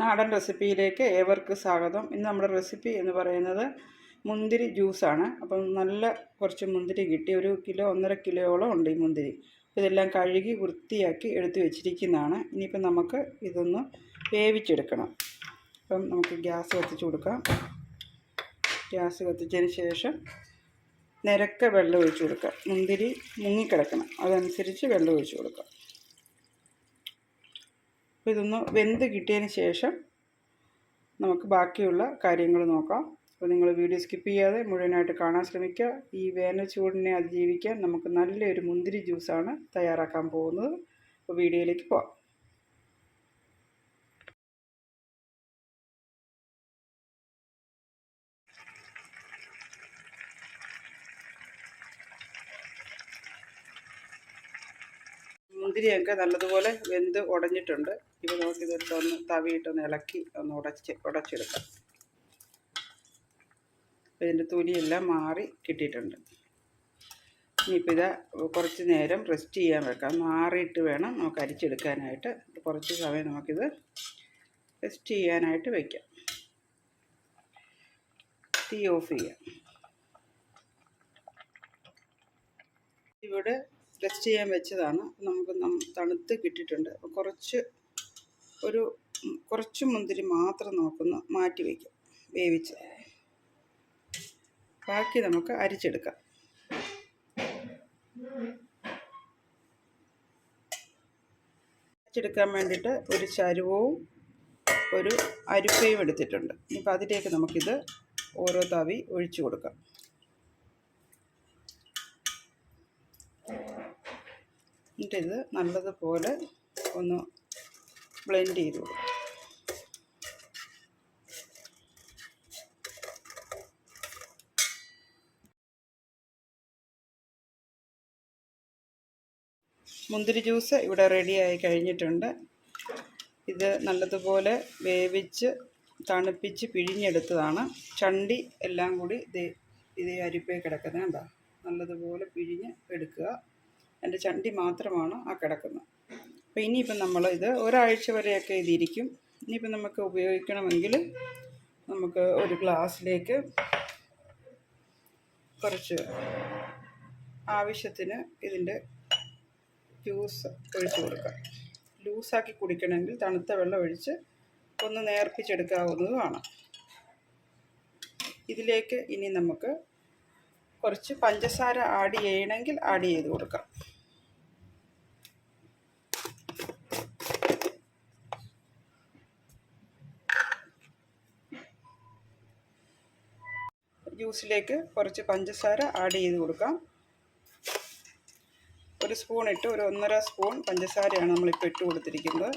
നാടൻ റെസിപ്പിയിലേക്ക് ഏവർക്കും സ്വാഗതം. ഇന്ന് നമ്മുടെ റെസിപ്പി എന്ന് പറയുന്നത് മുന്തിരി ജ്യൂസാണ്. അപ്പം നല്ല കുറച്ച് മുന്തിരി കിട്ടി. ഒരു കിലോ ഒന്നര കിലോയോളം ഉണ്ട് ഈ മുന്തിരി. ഇതെല്ലാം കഴുകി വൃത്തിയാക്കി എടുത്ത് വെച്ചിരിക്കുന്നതാണ്. ഇനിയിപ്പം നമുക്ക് ഇതൊന്ന് വേവിച്ചെടുക്കണം. അപ്പം നമുക്ക് ഗ്യാസ് കത്തിച്ച് കൊടുക്കാം. ഗ്യാസ് കത്തിച്ചതിന് ശേഷം നിരക്ക വെള്ളം ഒഴിച്ച് കൊടുക്കാം. മുന്തിരി മുങ്ങിക്കിടക്കണം. അതനുസരിച്ച് വെള്ളം ഒഴിച്ച് കൊടുക്കാം. അപ്പോൾ ഇതൊന്ന് വെന്ത് കിട്ടിയതിന് ശേഷം നമുക്ക് ബാക്കിയുള്ള കാര്യങ്ങൾ നോക്കാം. അപ്പോൾ നിങ്ങൾ വീഡിയോ സ്കിപ്പ് ചെയ്യാതെ മുഴുവനായിട്ട് കാണാൻ ശ്രമിക്കുക. ഈ വേനൽ ചൂടിനെ അതിജീവിക്കാൻ നമുക്ക് നല്ലൊരു മുന്തിരി ജ്യൂസാണ് തയ്യാറാക്കാൻ പോകുന്നത്. അപ്പോൾ വീഡിയോയിലേക്ക് പോകാം മുന്തിരിയൊക്കെ നല്ലതുപോലെ വെന്ത് ഉടഞ്ഞിട്ടുണ്ട് ഇപ്പോൾ ഒന്ന് തവിയിട്ടൊന്ന് ഇളക്കി ഒന്ന് ഉടച്ച് ഉടച്ചെടുക്കാം. ഇതിന്റെ തൊലിയെല്ലാം മാറി കിട്ടിയിട്ടുണ്ട്. ഇനിയിപ്പോൾ ഇത് കുറച്ച് നേരം റെസ്റ്റ് ചെയ്യാൻ വെക്കാം. മാറിയിട്ട് വേണം നമുക്ക് അരിച്ചെടുക്കാനായിട്ട്. കുറച്ച് സമയം നമുക്കിത് റെസ്റ്റ് ചെയ്യാനായിട്ട് വയ്ക്കാം തീ ഓഫ് ചെയ്യാം. ഇവിടെ റെസ്റ്റ് ചെയ്യാൻ വെച്ചതാണ്. നമുക്ക് തണുത്ത് കിട്ടിയിട്ടുണ്ട്. കുറച്ച് ഒരു കുറച്ച് മുന്തിരി മാത്രം നമുക്കൊന്ന് മാറ്റി വയ്ക്കാം വേവിച്ച്. ബാക്കി നമുക്ക് അരിച്ചെടുക്കാം. അരിച്ചെടുക്കാൻ വേണ്ടിയിട്ട് ഒരു ചരുവവും ഒരു അരിപ്പയും എടുത്തിട്ടുണ്ട്. ഇനിയിപ്പോൾ അതിലേക്ക് നമുക്കിത് ഓരോ തവി ഒഴിച്ചു കൊടുക്കാം. എന്നിട്ടിത് നല്ലതുപോലെ ഒന്ന് ബ്ലെൻഡ് ചെയ്ത് മുന്തിരി ജ്യൂസ് ഇവിടെ റെഡിയായി കഴിഞ്ഞിട്ടുണ്ട്. ഇത് നല്ലതുപോലെ വേവിച്ച് തണുപ്പിച്ച് പിഴിഞ്ഞെടുത്തതാണ്. ചണ്ടി എല്ലാം കൂടി ഇത് ഇതേ അരിപ്പേ കിടക്കുന്നത് കണ്ടോ? നല്ലതുപോലെ പിഴിഞ്ഞ് എടുക്കുക. എന്റെ ചണ്ടി മാത്രമാണ് ആ കിടക്കുന്നത്. അപ്പോൾ ഇനിയിപ്പം നമ്മൾ ഇത് ഒരാഴ്ച വരെയൊക്കെ ഇതിരിക്കും. ഇനിയിപ്പം നമുക്ക് ഉപയോഗിക്കണമെങ്കിൽ നമുക്ക് ഒരു ഗ്ലാസ്സിലേക്ക് കുറച്ച് ആവശ്യത്തിന് ഇതിന്റെ ജ്യൂസ് ഒഴിച്ച് കൊടുക്കാം. ലൂസാക്കി കുടിക്കണമെങ്കിൽ തണുത്ത വെള്ളം ഒഴിച്ച് ഒന്ന് നേർപ്പിച്ചെടുക്കാവുന്നതുമാണ്. ഇതിലേക്ക് ഇനി നമുക്ക് കുറച്ച് പഞ്ചസാര ആഡ് ചെയ്യണമെങ്കിൽ ആഡ് ചെയ്ത് കൊടുക്കാം. ജ്യൂസിലേക്ക് കുറച്ച് പഞ്ചസാര ആഡ് ചെയ്ത് കൊടുക്കാം. ഒരു സ്പൂൺ ഇട്ട് ഒരു ഒന്നര സ്പൂൺ പഞ്ചസാരയാണ് നമ്മളിപ്പോൾ ഇട്ട് കൊടുത്തിരിക്കുന്നത്.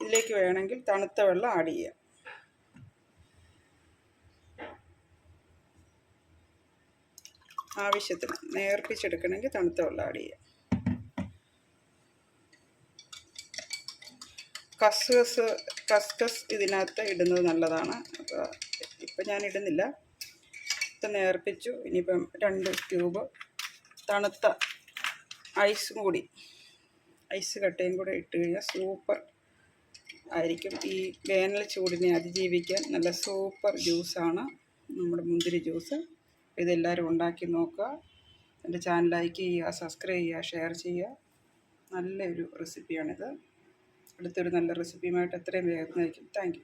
ഇതിലേക്ക് വേണമെങ്കിൽ തണുത്ത വെള്ളം ആഡ് ചെയ്യാം. ആവശ്യത്തിന് നേർപ്പിച്ചെടുക്കണമെങ്കിൽ തണുത്ത വെള്ളം ആഡ് ചെയ്യാം. കസ്കസ് കസ്കസ് ഇതിനകത്ത് ഇടുന്നത് നല്ലതാണ്. അപ്പോൾ ഇപ്പം ഞാൻ ഇടുന്നില്ല. ഇപ്പം നേർപ്പിച്ചു. ഇനിയിപ്പം രണ്ട് ട്യൂബ് തണുത്ത ഐസും കൂടി ഐസ് കട്ടയും കൂടെ ഇട്ട് കഴിഞ്ഞാൽ സൂപ്പർ ആയിരിക്കും. ഈ വേനൽ ചൂടിനെ അതിജീവിക്കാൻ നല്ല സൂപ്പർ ജ്യൂസാണ് നമ്മുടെ മുന്തിരി ജ്യൂസ്. ഇതെല്ലാവരും ഉണ്ടാക്കി നോക്കുക. എന്റെ ചാനൽ ലൈക്ക് ചെയ്യുക സബ്സ്ക്രൈബ് ചെയ്യുക ഷെയർ ചെയ്യുക. നല്ലൊരു റെസിപ്പിയാണിത്. അടുത്തൊരു നല്ല റെസിപ്പിയുമായിട്ട് എത്രയും വേഗം നയിക്കും താങ്ക്